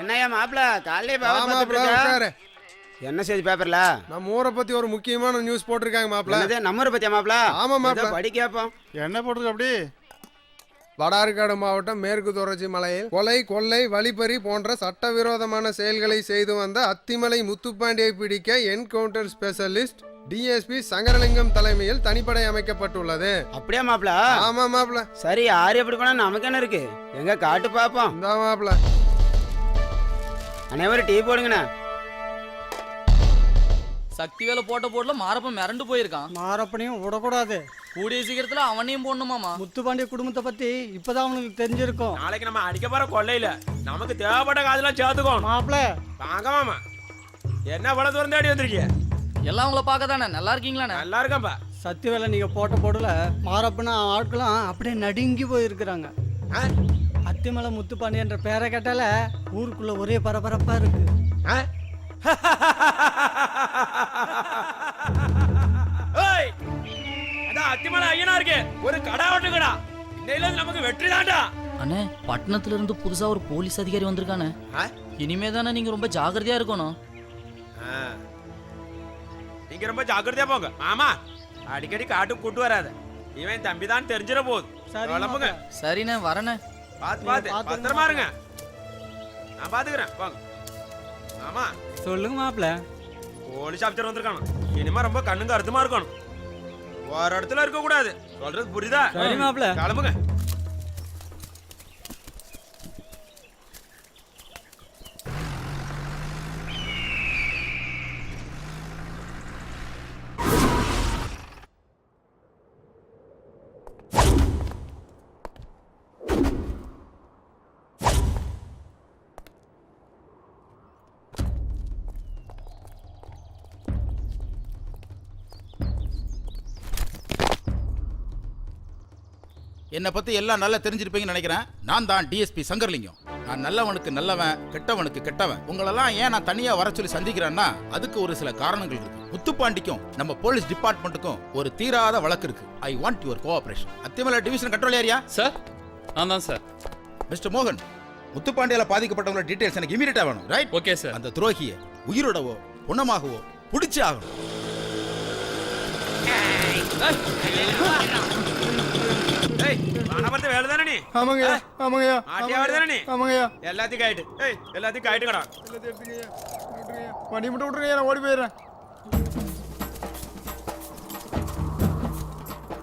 என்னய்யா மாப்பிள காலையிலே மாப்பிள? உட்காரு. என்ன செய்தி பேப்பர்ல நம்ம ஊரை பத்தி ஒரு முக்கியமான நியூஸ் போட்டிருக்காங்க மாப்பிள. என்னது நம்மரை பத்தியா மாப்பிள? ஆமா மாப்ள. ஏதோ படி கேப்போம் என்ன போட்டிருக்கு அப்படி? வடார்காடு மாவட்டம் மேற்கு தொடர்ச்சி மலையில் கொலை கொள்ளை வழிப்பறி போன்ற சட்டவிரோதமான செயல்களை செய்து வந்த அத்திமலை முத்துப்பாண்டியை பிடிக்க என்கவுண்டர் ஸ்பெஷலிஸ்ட் டிஎஸ்பி சங்கரலிங்கம் தலைமையில் தனிப்படை அமைக்கப்பட்டுள்ளது. அப்படியா மாப்பிள? ஆமா மாப்பிள. சரி யார் எப்படி போனா நமக்கு என்ன இருக்கு? எங்க காட்டு பாப்போம். இந்த மாப்பிள. அனைவரும் டீ போடுங்கண்ணா. சக்தி வேலை போட்ட போட்ல மாரப்பன் மிரண்டு போயிருக்கான். மாரப்பனையும் விடக்கூடாது. கூடிய சீக்கிரத்துல அவனையும் போடணுமாமா முத்துப்பாண்டிய குடும்பத்தை பத்தி இப்பதான் அவனுக்கு தெரிஞ்சிருக்கும். நாளைக்கு நம்ம அடிக்க போற கொள்ளையில நமக்கு தேவைப்பட்ட காதெல்லாம் சேர்த்துக்கோணும். மாப்பிள வாங்க மாமா. என்ன இவ்வளவு தூரம் தேடி வந்திருக்கீங்க? எல்லாம் உங்களை பார்க்க தானே நல்லா இருக்கீங்களாண்ணே? நல்லா இருக்கேன்ப்பா சத்திய வேலை நீங்க போட்ட போடல மாரப்பன ஆட்களும் அப்படியே நடுங்கி போயிருக்கிறாங்க. ஆ? அத்திமலை முத்துப்பாண்டி என்ற பேரை கேட்டால ஊருக்குள்ள ஒரே பரபரப்பா இருக்கு. அத்திமலை ஐயனா இருக்கு. ஒரு கடா ஓட்டுக்கடா இன்னையில நமக்கு வெற்றி தாண்டா அண்ணே பட்டணத்துல இருந்து புதுசா ஒரு போலீஸ் அதிகாரி வந்திருக்கானே. இனிமே தானே நீங்க ரொம்ப ஜாகிரதையா இருக்கணும். நீங்க ரொம்ப ஜாக்கிரதையா போங்க. மாமா அடிக்கடி காட்டுக்கு கூட்டு வராத. இவன் தம்பி தான் தெரிஞ்சிட போகுது சரிண்ணே வரண்ணே. பார்த்து பாத்துருங்க பத்திரமா இருங்க. நான் பாத்துக்கிறேன் போங்க. ஆமா. சொல்லுங்க மாப்பிள. போலீஸ் ஆஃபீஸர் வந்திருக்கானு? இனிமே ரொம்ப கண்ணுங்க அர்த்தமா இருக்கணும். ஒரு இடத்துல இருக்க கூடாது சொல்றது புரியுதா? சரி மாப்பிள. கிளம்புங்க. என்னை பத்தி எல்லாம் நல்லா தெரிஞ்சிருப்பீங்கன்னு நினைக்கிறேன் நான் தான் டிஎஸ்பி சங்கர்லிங்கம் நான் நல்லவனுக்கு நல்லவன் கெட்டவனுக்கு கெட்டவன் உங்களெல்லாம் ஏன் நான் தனியா வர சொல்லி சந்திக்கிறேன்னா அதுக்கு ஒரு சில காரணங்கள் இருக்கு முத்துப்பாண்டிக்கும் நம்ம போலீஸ் டிபார்ட்மெண்ட்டுக்கும் ஒரு தீராத வழக்கு இருக்கு I want your cooperation Athimalai division control area sir நான் தான் சார் மிஸ்டர் மோகன் முத்துப்பாண்டியால பாதிக்கப்பட்டவங்களோட டீடைல்ஸ் எனக்கு இமீடியட்டா வேணும் ரைட் ஓகே சார் அந்த துரோகியை உயிரோடவோ குணமாகவோ பிடிச்சி ஆகணும் ஏய் வானபத்த வேலை தானே நீ? ஆமாங்கய்யா ஆமாங்கய்யா மாட்டியா வருதானே நீ? ஆமாங்கய்யா. எல்லாத்தையும் காயிட்டு. ஏய் எல்லாத்தையும் வண்டி மட்டும் விட்டுருங்க நான் ஓடி போயிடுறேன்.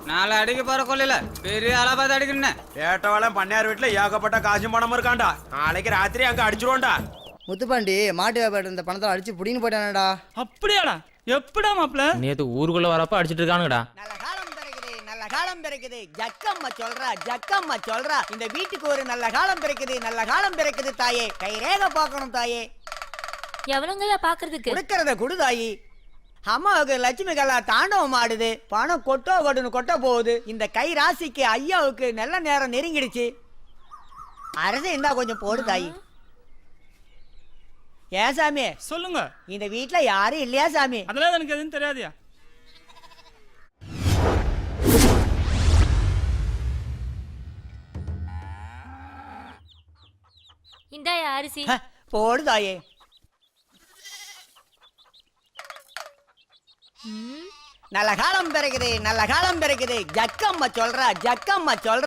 நாளை அடிக்க போற கொள்ளையில பெரிய ஆளா பார்த்து அடிக்கணும் ஏட்டவாளம் பண்ணையார் வீட்டுல ஏகப்பட்ட காசும் பணமும் இருக்காண்டா நாளைக்கு ராத்திரி அங்க அடிச்சிருவோம்டா. முத்துப்பாண்டி மாட்டு வியாபாரம் இந்த பணத்தை அடிச்சு புடின்னு போயிட்டானடா. அப்படியாடா? எப்படா மாப்பிள நேத்து ஊருக்குள்ள வரப்ப அடிச்சிட்டு இருக்கானுங்கடா. நல்ல காலம் பிறக்குது. ஜக்கம்மா சொல்றா ஜக்கம்மா சொல்றா. இந்த வீட்டுக்கு ஒரு நல்ல காலம் பிறக்குது நல்ல காலம் பிறக்குது தாயே. கை ரேக பார்க்கணும் தாயே. எவ்வளோங்கய்யா பாக்குறதுக்கு கொடுக்கறத குடு தாயி. அம்மாவுக்கு லட்சுமி கலா தாண்டவம் ஆடுது. பணம் கொட்டோ கொட்டுன்னு கொட்ட போகுது. இந்த கை ராசிக்கு ஐயாவுக்கு நல்ல நேரம் நெருங்கிடுச்சு. அரசு இருந்தா கொஞ்சம் போடு தாயி. ஏன் சாமி? சொல்லுங்க. இந்த வீட்ல யாரும் இல்லையா சாமி? அதெல்லாம் எனக்கு எதுவும் தெரியாதியா இந்தாயா அரிசி. ஹ, போடு தாயே ம், நல்ல காலம் பிறகுது நல்ல காலம் பிறகுது. ஜக்கம்மா சொல்றா ஜக்கம்மா சொல்றா.